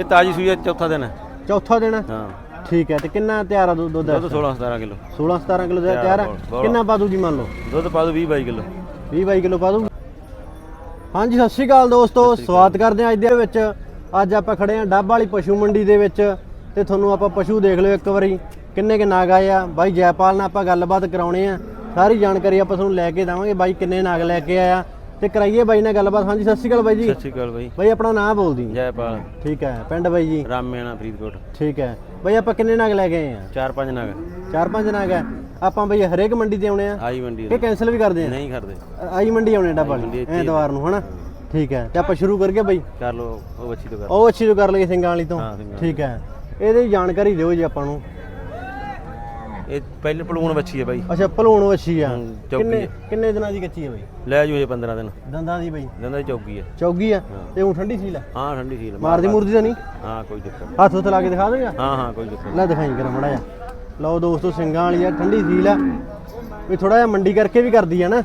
ਇਹ ਤਾਜੀ ਸੂਈ ਹੈ ਚੌਥਾ ਦਿਨ ਹੈ। ਚੌਥਾ ਦਿਨ ਹੈ? ਹਾਂ। ਠੀਕ ਹੈ ਤੇ ਕਿੰਨਾ ਤਿਆਰ ਆ ਦੁੱਧ ਦੁੱਧ ਦੁੱਧ 16 17 ਕਿਲੋ। 16 17 ਕਿਲੋ ਦਾ ਤਿਆਰ ਹੈ। ਬਹੁਤ- ਕਿੰਨਾ ਪਾ ਦੂਗੀ ਮੰਨ ਲਓ? ਦੁੱਧ ਪਾ ਦੋ 20 22 ਕਿਲੋ। 20 22 ਕਿਲੋ ਪਾ ਦੂਗੀ ਹਾਂਜੀ ਸਤਿ ਸ਼੍ਰੀ ਅਕਾਲ ਦੋਸਤੋ ਸਵਾਗਤ ਕਰਦੇ ਹਾਂ ਅੱਜ ਦੇ ਵਿੱਚ। ਅੱਜ ਆਪਾਂ ਖੜੇ ਹਾਂ ਡੱਬ ਵਾਲੀ ਪਸ਼ੂ ਮੰਡੀ ਦੇ ਵਿੱਚ ਤੇ ਤੁਹਾਨੂੰ ਆਪਾਂ ਪਸ਼ੂ ਦੇਖ ਲਿਓ ਇੱਕ ਵਾਰੀ। ਕਿੰਨੇ ਕੇ ਨਾਗ ਆਏ ਆ? ਬਾਈ ਜੈਪਾਲ ਨਾਲ ਆਪਾਂ ਗੱਲਬਾਤ ਕਰਾਉਣੇ ਆ ਸਾਰੀ ਜਾਣਕਾਰੀ ਆਪਾਂ ਤੁਹਾਨੂੰ ਲੈ ਕੇ ਦੇਵਾਂਗੇ। ਬਾਈ ਕਿੰਨੇ ਨਾਗ ਲੈ ਕੇ ਆਇਆ? ਤੇ ਕਰਾਈਏ ਬਾਈ ਨਾਲ ਗੱਲਬਾਤ। ਹਾਂਜੀ ਸਤਿ ਸ਼੍ਰੀ ਅਕਾਲ ਬਾਈ ਜੀ। ਸਤਿ ਸ਼੍ਰੀ ਅਕਾਲ ਬਾਈ। ਬਾਈ ਆਪਣਾ ਨਾਮ ਬੋਲਦੀ ਜੈਪਾਲ ਠੀਕ ਹੈ ਪਿੰਡ ਬਾਈ ਜੀ। ਰਾਮੇਣਾ ਫਰੀਦਕੋਟ। ਠੀਕ ਹੈ। ਬਾਈ ਆਪਾਂ ਕਿੰਨੇ ਨਾਗ ਲੈ ਆਏ ਆ? ਚਾਰ ਪੰਜ ਨਗ। ਚਾਰ ਪੰਜ ਨਾਗ ਹੈ। ਆਪਾਂ ਬਈ ਹਰੇਕ ਮੰਡੀ ਤੇ ਆਉਣੇ ਆ? ਆਈ ਮੰਡੀ ਕਿ ਕੈਨਸਲ ਵੀ ਕਰਦੇ ਆ? ਨਹੀਂ ਕਰਦੇ। ਆਈ ਮੰਡੀ ਆਉਣੇ ਡੱਬਾ ਮੰਡੀ ਇੱਥੇ ਐਤਵਾਰ ਨੂੰ ਹਨਾ? ਠੀਕ ਹੈ। ਤੇ ਆਪਾਂ ਸ਼ੁਰੂ ਕਰਕੇ ਬਈ? ਕਰ ਲੋ ਉਹ ਬੱਚੀ ਤੋਂ ਕਰ ਉਹ ਅੱਛੀ ਤੋਂ ਕਰ ਲਈਏ ਸਿੰਘਾਂ ਵਾਲੀ ਤੋਂ। ਠੀਕ ਹੈ। ਇਹਦੀ ਜਾਣਕਾਰੀ ਦਿਓ ਜੀ ਆਪਾਂ ਨੂੰ। ਇਹ ਪਹਿਲੇ ਪਲੂਣ ਬੱਚੀ ਹੈ ਬਾਈ। ਅੱਛਾ ਭਲੂਣ ਵੱਛੀ ਆ। ਹੂੰ, ਚੌਗੀ ਕਿੰਨੇ। ਕਿੰਨੇ ਦਿਨਾਂ ਦੀ ਕੱਚੀ ਹੈ ਬਈ? ਲੈ ਜੂ ਇਹ 15 ਦਿਨ। ਦੰਦਾਂ ਦੀ ਬਈ? ਦੰਦਾਂ ਦੀ ਚੌਗੀ ਹੈ ਚੌਗੀ ਆ? ਤੇ ਉਹ ਠੰਡੀ ਸੀਲ ਆ? ਹਾਂ ਠੰਡੀ ਸੀ ਮਾਰਦੀ ਮੁਰਦੀ ਤਾਂ ਨਹੀਂ? ਹਾਂ ਕੋਈ ਨਹੀਂ। ਹੱਥ ਉੱਤੇ ਲਾ ਕੇ ਦਿਖਾ ਦੇਗਾ ਹਾਂ ਹਾਂ ਕੋਈ ਨਹੀਂ। ਲੈ ਦਿਖਾਈ ਕਰਾਂ ਮੜਾ ਜਾ ਲਓ ਦੋਸਤੋ ਸਿੰਘਾਂ ਵਾਲੀ ਆ ਠੰਡੀ ਸੀਲ ਆ। ਵੀ ਥੋੜਾ ਜਿਹਾ ਮੰਡੀ ਕਰਕੇ ਵੀ ਕਰਦੀ ਆ ਨਾ।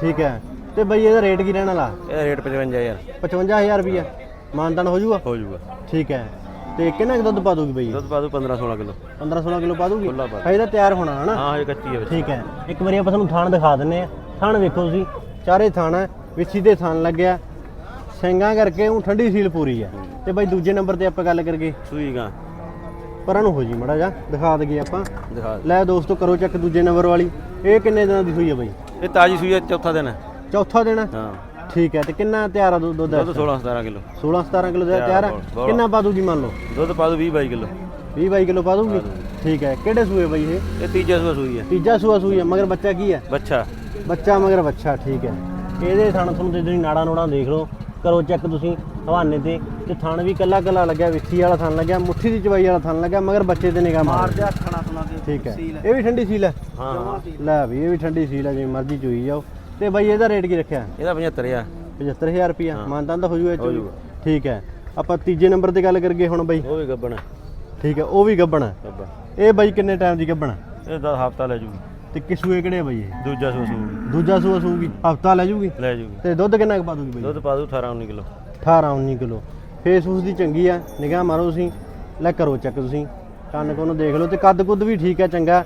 ਠੀਕ ਹੈ ਤੇ ਬਈ ਇਹਦਾ ਰੇਟ ਕੀ ਰਹਿਣ ਵਾਲਾ? ਇਹ ਰੇਟ 55000 55000 ਰੁਪਿਆ ਮਾਨਤਾਨ ਹੋ ਜਾਊਗਾ ਹੋ ਜਾਊਗਾ ਠੀਕ ਹੈ ਤੇ ਕਿੰਨਾ ਕੁ ਦੁੱਧ ਪਾ ਦੂਗੀ ਬਈ? ਦੁੱਧ ਪਾ ਦੋ 15 16 ਕਿਲੋ। 15 16 ਕਿਲੋ ਪਾ ਦੂਗੀ? ਖੁੱਲਾ ਪਾ ਇਹਦਾ ਤਿਆਰ ਹੋਣਾ ਹਨਾ? ਹਾਂ ਇਹ ਕੱਚੀ ਹੈ ਠੀਕ ਹੈ। ਇੱਕ ਵਾਰੀ ਆਪਾਂ ਤੁਹਾਨੂੰ ਥਾਣ ਦਿਖਾ ਦਿੰਨੇ ਆ। ਥਾਣ ਵੇਖੋ ਤੁਸੀਂ। ਚਾਰੇ ਥਾਣ ਹੈ ਵਿਛੀ ਦੇ ਥਾਣ ਲੱਗਿਆ। ਸਿੰਘਾਂ ਕਰਕੇ ਉਹ ਠੰਡੀ ਸੀਲ ਪੂਰੀ ਆ। ਤੇ ਬਾਈ ਦੂਜੇ ਨੰਬਰ ਤੇ ਆਪਾਂ ਗੱਲ ਕਰਗੇ ਸੂਈ ਗਾ। ਪਰਾਂ ਨੂੰ ਹੋ ਜੀ ਮੜਾ ਜਾ ਦਿਖਾ ਦਈਏ ਆਪਾਂ। ਦਿਖਾ। ਲੈ ਦੋਸਤੋ ਕਰੋ ਚੈੱਕ ਦੂਜੇ ਨੰਬਰ ਵਾਲੀ। ਇਹ ਕਿੰਨੇ ਦਿਨਾਂ ਦੀ ਹੋਈ ਆ ਬਾਈ? ਇਹ ਤਾਜੀ ਸੂਈ ਹੈ ਚੌਥਾ ਦਿਨ। ਹੈ ਚੌਥਾ ਦਿਨ। ਹੈ? ਹਾਂ। ਠੀਕ ਹੈ ਤੇ ਕਿੰਨਾ ਤਿਆਰ ਆ ਦੁੱਧ ਦੁੱਧ ਦੁੱਧ 16 17 ਕਿਲੋ। 16 17 ਕਿਲੋ ਦਾ ਤਿਆਰ ਹੈ ਕਿੰਨਾ ਪਾ ਦੂਗੀ ਮੰਨ ਲਓ? ਦੁੱਧ ਪਾ ਦੋ 20 22 ਕਿਲੋ। 20 22 ਕਿਲੋ ਪਾ ਦੂਗੀ? ਠੀਕ ਹੈ ਕਿਹੜੇ ਸੂਏ ਬਾਈ ਇਹ? ਇਹ ਤੀਜਾ ਸੂਆ ਸੂਈ ਹੈ। ਤੀਜਾ ਸੂਆ ਸੂਈ ਹੈ ਮਗਰ ਬੱਚਾ ਕੀ ਹੈ? ਬੱਚਾ। ਬੱਚਾ ਮਗਰ ਬੱਚਾ ਠੀਕ ਹੈ। ਇਹਦੇ ਥਣ ਤੁਹਾਨੂੰ ਤੇ ਜਿਹੜੀ ਨਾੜਾ ਨੋੜਾ ਦੇਖ ਲਓ। ਕਰੋ ਚੈੱਕ ਤੁਸੀਂ ਹਵਾਨੇ ਤੇ। ਤੇ ਥਣ ਵੀ ਕੱਲਾ ਕੱਲਾ ਲੱਗਿਆ ਵਿੱਥੀ ਵਾਲਾ ਥਣ ਲੱਗਿਆ ਮੁੱਠੀ ਦੀ ਚਵਾਈ ਵਾਲਾ ਥਣ ਲੱਗਿਆ ਮਗਰ ਬੱਚੇ ਤੇ ਨਿਗਾਹ ਮਾਰ। ਦੇ ਹੱਥਣਾ ਸੁਣਾ ਦੇ ਠੀਕ ਹੈ। ਇਹ ਵੀ ਠੰਡੀ ਸੀਲ ਹੈ? ਹਾਂ। ਹਾਂ। ਲੈ ਵੀ ਇਹ ਵੀ ਠੰਡੀ ਸੀਲ ਹੈ ਜਿਵੇਂ ਮਰਜ਼ੀ ਚੋਈ ਜਾਓ। ਤੇ ਬਾਈ ਇਹਦਾ ਰੇਟ ਕੀ ਰੱਖਿਆ? ਇਹਦਾ 75 ਆ 75000 ਰੁਪਿਆ ਮਾਨਤਾਂ ਤਾਂ ਹੋ ਜੂਗਾ ਇਹ ਹੋ। ਠੀਕ ਹੈ। ਆਪਾਂ ਤੀਜੇ ਨੰਬਰ ਤੇ ਗੱਲ ਕਰਗੇ ਹੁਣ ਬਾਈ। ਉਹ ਵੀ ਗੱਬਣ ਠੀਕ ਹੈ ਉਹ ਵੀ ਗੱਬਣ ਹੈ। ਗੱਬਣ। ਇਹ ਬਾਈ ਕਿੰਨੇ ਟਾਈਮ ਦੀ ਗੱਬਣ ਹੈ? ਇਹ ਦਾ ਹਫਤਾ ਲੈ ਜੂਗੀ। ਤੇ ਕਿਸੂਏ ਕਿਹੜੇ ਆ ਬਾਈ ਇਹ? ਦੂਜਾ ਸੂਆ ਸੂਗੀ। ਦੂਜਾ ਸੂਆ ਸੂਗੀ। ਹਫਤਾ ਲੈ ਜੂਗੀ? ਲੈ ਜੂਗੀ। ਤੇ ਦੁੱਧ ਕਿੰਨਾ ਕੁ ਪਾ ਦੂਗੀ ਬਾਈ? ਦੁੱਧ ਪਾ ਦੂ 18 19 ਕਿਲੋ। 18 19 ਕਿਲੋ। ਫੇਸ ਉਸ ਦੀ ਚੰਗੀ ਆ। ਨਿਗਾਹ ਮਾਰੋ ਤੁਸੀਂ। ਲੈ ਕਰੋ ਚੈੱਕ ਤੁਸੀਂ। ਕੰਨ ਕੋਨ ਦੇਖ ਲਓ ਤੇ ਕੱਦ ਕੁੱਦ ਵੀ ਠੀਕ ਆ ਚੰਗਾ।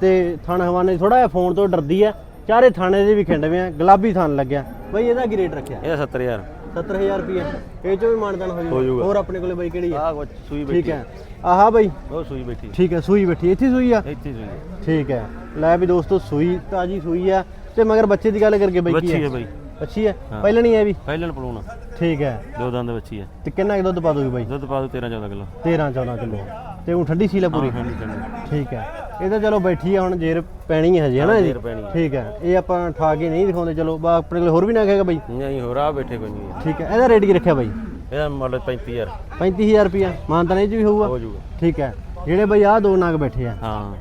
ਤੇ ਥਣ ਹਵਾਨੇ ਥੋੜਾ ਜਿਹਾ ਫੋਨ ਤੋਂ ਡਰਦੀ ਆ ਚਾਰੇ ਥਾਣੇ ਦੇ ਵੀ ਖਿੰਡਵੇਂ ਆ ਗੁਲਾਬੀ ਥਣ ਲੱਗਿਆ। ਬਈ ਇਹਦਾ ਕੀ ਰੇਟ ਰੱਖਿਆ? ਇਹਦਾ 70000 70000 ਰੁਪਏ ਇਹ ਚੋਂ ਵੀ ਮਾਨਦਾਨ ਹੋ ਜਾਊਗਾ। ਹੋਰ ਆਪਣੇ ਕੋਲੇ ਬਈ ਕਿਹੜੀ ਆ? ਆਹ ਸੂਈ ਠੀਕ ਬੈਠੀ ਹੈ। ਆਹਾ ਬਈ। ਉਹ ਸੂਈ ਬੈਠੀ ਠੀਕ ਹੈ ਸੂਈ ਬੈਠੀ ਇੱਥੇ ਸੂਈ ਆ? ਇੱਥੇ ਸੂਈ ਹੈ। ਠੀਕ ਹੈ। ਲੈ ਵੀ ਦੋਸਤੋ ਸੂਈ ਤਾਜੀ ਸੂਈ ਆ। ਤੇ ਮਗਰ ਬੱਚੇ ਦੀ ਗੱਲ ਕਰਕੇ ਬਈ ਕੀ ਬੱਚੀ ਹੈ? ਬਾਈ। ਅੱਛੀ ਹੈ ਹਾਂ। ਪਹਿਲਾਂ ਨਹੀਂ ਹੈ ਵੀ? ਪਹਿਲਣ ਪਲੂਣ ਠੀਕ ਹੈ। ਦੋ ਦੰਦ ਬੱਚੀ ਹੈ ਤੇ ਕਿੰਨਾ ਕੁ ਦੁੱਧ ਪਾ ਦੋਗੇ ਬਾਈ? ਦੁੱਧ ਪਾ ਦੂ 13 14 ਕਿਲੋ। 13 14 ਕਿਲੋ। ਤੇ ਉਹ ਠੰਡੀ ਸੀਲ ਆ ਪੂਰੀ? ਠੰਡੀ। ਠੀਕ ਹੈ। ਇਹ ਤਾਂ ਚਲੋ ਬੈਠੀ ਆ ਹੁਣ ਜੇਰ ਪੈਣੀ ਹੈ ਹਜੇ ਹਨਾ ਹਾਂ, ਇਹਦੀ? ਜੇਰ ਪੈਣੀ ਹੈ। ਠੀਕ ਹੈ ਇਹ ਆਪਾਂ ਠਾ ਕੇ ਨਹੀਂ ਦਿਖਾਉਂਦੇ ਚਲੋ ਬਾ ਆਪਣੇ ਕੋਲ ਹੋਰ ਵੀ ਨਾ ਹੈਗਾ ਬਾਈ। ਨਹੀਂ ਹੋਰ ਆ ਬੈਠੇ ਕੋਈ ਨਹੀਂ। ਠੀਕ ਹੈ ਇਹਦਾ ਰੇਟ ਕੀ ਰੱਖਿਆ ਬਾਈ? ਇਹਦਾ ਮੁੱਲ 35000 35000 ਰੁਪਿਆ ਮਾਨਤਾਨ ਇਹ ਚ ਵੀ ਹੋਊਗਾ? ਹੋ ਜੂਗਾ ਠੀਕ ਹੈ ਜਿਹੜੇ ਬਾਈ ਆਹ ਦੋ ਨਾਗ ਬੈਠੇ ਆ। ਹਾਂ।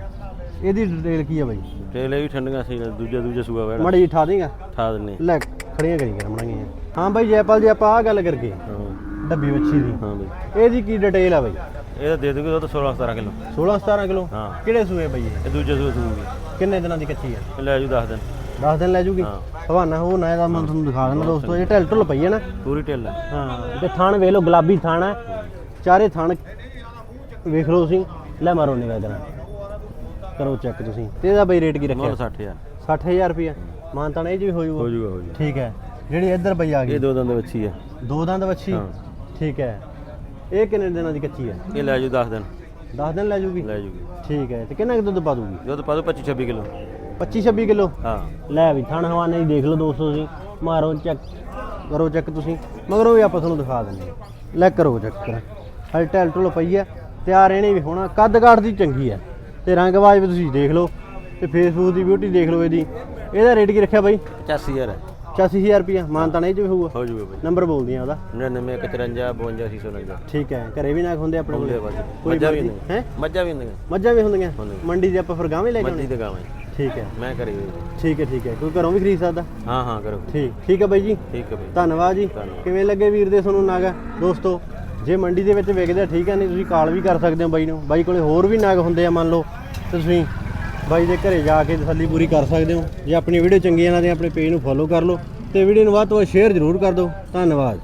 ਇਹਦੀ ਡਿਟੇਲ ਕੀ ਆ ਬਾਈ? ਤੇ ਲੈ ਵੀ ਠੰਡੀਆਂ ਸੀ ਦੂਜਾ ਦੂਜਾ ਸੂਆ ਵੜਾ ਮੜੀ ਜੀ ਠਾ ਦੇਗਾ? ਠਾ ਦਿੰਨੇ ਲੈ ਖੜੀਆਂ ਕਰੀ ਕਰ ਮਣਾਂਗੇ ਹਾਂ ਬਾਈ ਜੈਪਾਲ ਜੀ ਆਪਾਂ ਆਹ ਗੱਲ ਕਰਕੇ ਹਾਂ। ਡੱਬੀ ਵੱਛੀ ਦੀ। ਹਾਂ ਬਈ। ਇਹਦੀ ਕੀ ਡਿਟੇਲ ਆ ਬਾਈ? ਇਹਦਾ ਦੇ ਦੂਗੇ ਦੁੱਧ 16 17 ਕਿਲੋ। 16 17 ਕਿਲੋ? ਹਾਂ। ਕਿਹੜੇ ਸੂਏ ਬਾਈ ਇਹ? ਇਹ ਦੂਜੇ ਸੂਆ ਸੂਗੀ ਕਿੰਨੇ ਦਿਨਾਂ ਦੀ ਕੱਚੀ ਇਹ ਲੈ ਜੂ 10 ਦਿਨ। 10 ਦਿਨ ਲੈ ਜੂਗੀ? ਹਾਂ। ਹਵਾਨਾ ਹੋ ਨਾ ਇਹਦਾ ਮੈਂ ਤੁਹਾਨੂੰ ਦਿਖਾ ਦਿੰਦਾ ਦੋਸਤੋ ਇਹ ਢਿੱਲ ਢੁੱਲ ਪਈ ਹੈ ਨਾ। ਪੂਰੀ ਢਿੱਲ ਹੈ ਹਾਂ ਤੇ ਥਾਣ ਵੇਖ ਲਓ ਗੁਲਾਬੀ ਥਾਣ ਹੈ ਚਾਰੇ ਥਾਣ ਵੇਖ ਲਓ ਤੁਸੀਂ। ਲੈ ਮਾਰੋ ਨਿਗਾਹ ਜਰਾ ਕਰੋ ਚੈੱਕ ਤੁਸੀਂ। ਤੇ ਇਹਦਾ ਬਈ ਰੇਟ ਕੀ ਰੱਖਿਆ? ਮੁੱਲ 60000 60000 ਰੁਪਿਆ ਮਾਨਤਾਨ ਇਹ ਵੀ ਹੋ ਹੋ ਜਾਊਗਾ ਜੂਗਾ ਹੋ ਜੂਗਾ। ਠੀਕ ਹੈ। ਜਿਹੜੀ ਇੱਧਰ ਬਈ ਆ ਇਹ ਗਈ ਦੋ ਦੰਦ ਬੱਚੀ ਹੈ ਦੋ ਦੰਦ ਵੱਛੀ। ਹਾਂ। ਠੀਕ ਹੈ। ਇਹ ਕਿੰਨੇ ਦਿਨਾਂ ਦੀ ਕੱਚੀ ਹੈ? ਇਹ ਲੈ ਜੂ 10 ਦਿਨ। 10 ਦਿਨ ਲੈ ਜੂਗੀ ਲੈ ਜੂਗੀ ਠੀਕ ਹੈ ਤੇ ਕਿੰਨਾ ਕੁ ਦੁੱਧ ਪਾ ਦੂਗੀ ਦੁੱਧ ਪਾ ਦੂ 25 26 ਕਿਲੋ। 25 26 ਕਿਲੋ? ਹਾਂ। ਲੈ ਵੀ ਥਣ ਹਵਾਨੇ ਦੀ ਦੇਖ ਲਓ ਦੋਸਤੋ ਤੁਸੀਂ। ਮਾਰੋ ਚੈੱਕ ਕਰੋ ਚੈੱਕ ਤੁਸੀਂ। ਮਗਰੋਂ ਵੀ ਆਪਾਂ ਤੁਹਾਨੂੰ ਦਿਖਾ ਦਿੰਦੇ ਹਾਂ। ਲੈ ਕਰੋ ਚੈੱਕ ਕਰ। ਹਲ ਟੈਲ ਟੁਲ ਪਈ ਆ ਤਿਆਰ ਇਹਨੇ ਵੀ ਹੋਣਾ। ਕੱਦ ਕਾਠ ਦੀ ਚੰਗੀ ਆ ਤੇ ਰੰਗ ਬਾਜ ਵੀ ਤੁਸੀਂ ਦੇਖ ਲਓ। ਤੇ ਫੇਸਬੁੱਕ ਦੀ ਬਿਊਟੀ ਦੇਖ ਲਓ ਇਹਦੀ। ਇਹਦਾ ਰੇਟ ਕੀ ਰੱਖਿਆ ਬਾਈ? 85000 ਹੈ। 85000 ਰੁਪਿਆ ਮਾਨਤਾ ਨਹੀਂ ਵੀ ਹੋਊਗਾ। ਹੋ ਜੂਗਾ ਬਈ। ਨੰਬਰ ਬੋਲਦੀ ਆ ਉਹਦਾ। 99 51 52 690 ਠੀਕ ਹੈ ਘਰੇ ਵੀ ਨਾ ਹੁੰਦੇ ਆਪਣੇ ਕੋਲ? ਕੋਈ ਮੱਝਾਂ ਵੀ ਹੈਂ? ਮੱਝਾਂ ਵੀ ਹੁੰਦੀਆਂ। ਮੱਝਾਂ ਵੀ ਹੁੰਦੀਆਂ। ਮੰਡੀ ਦੇ ਆਪਾਂ ਫਿਰ ਗਾਵੇਂ ਲੈ ਤੇ ਗਾਵਾਂ ਠੀਕ ਹੈ। ਮੈਂ ਕਰੀ। ਠੀਕ ਹੈ ਠੀਕ ਹੈ। ਕੋਈ ਘਰੋਂ ਵੀ ਖਰੀਦ ਸਕਦਾ? ਹਾਂ ਹਾਂ ਕਰੋ ਠੀਕ। ਠੀਕ ਹੈ ਬਾਈ ਜੀ। ਠੀਕ ਹੈ ਬਈ। ਧੰਨਵਾਦ ਜੀ। ਕਿਵੇਂ ਲੱਗੇ ਵੀਰ ਦੇ ਤੁਹਾਨੂੰ ਨਾਗ? ਦੋਸਤੋ ਜੇ ਮੰਡੀ ਦੇ ਵਿੱਚ ਵਿਕਦੇ ਆ ਠੀਕ ਹੈ ਨਹੀਂ ਤੁਸੀਂ ਕਾਲ ਵੀ ਕਰ ਸਕਦੇ ਹੋ ਬਾਈ ਨੂੰ। ਬਾਈ ਕੋਲੇ ਹੋਰ ਵੀ ਨਾਗ ਹੁੰਦੇ ਆ ਮੰਨ ਲਓ। ਤੁਸੀਂ ਬਾਈ ਦੇ ਘਰੇ ਜਾ ਕੇ ਤਸੱਲੀ ਪੂਰੀ ਕਰ ਸਕਦੇ ਹੋ। ਜੇ ਆਪਣੀ ਵੀਡੀਓ ਚੰਗੀ ਆ ਨਾ ਤੇ ਆਪਣੇ ਪੇਜ ਨੂੰ ਫੋਲੋ ਕਰ ਲਓ ਤੇ ਵੀਡੀਓ ਨੂੰ ਵੱਧ ਤੋਂ ਵੱਧ ਸ਼ੇਅਰ ਜ਼ਰੂਰ ਕਰ ਦਿਓ। ਧੰਨਵਾਦ।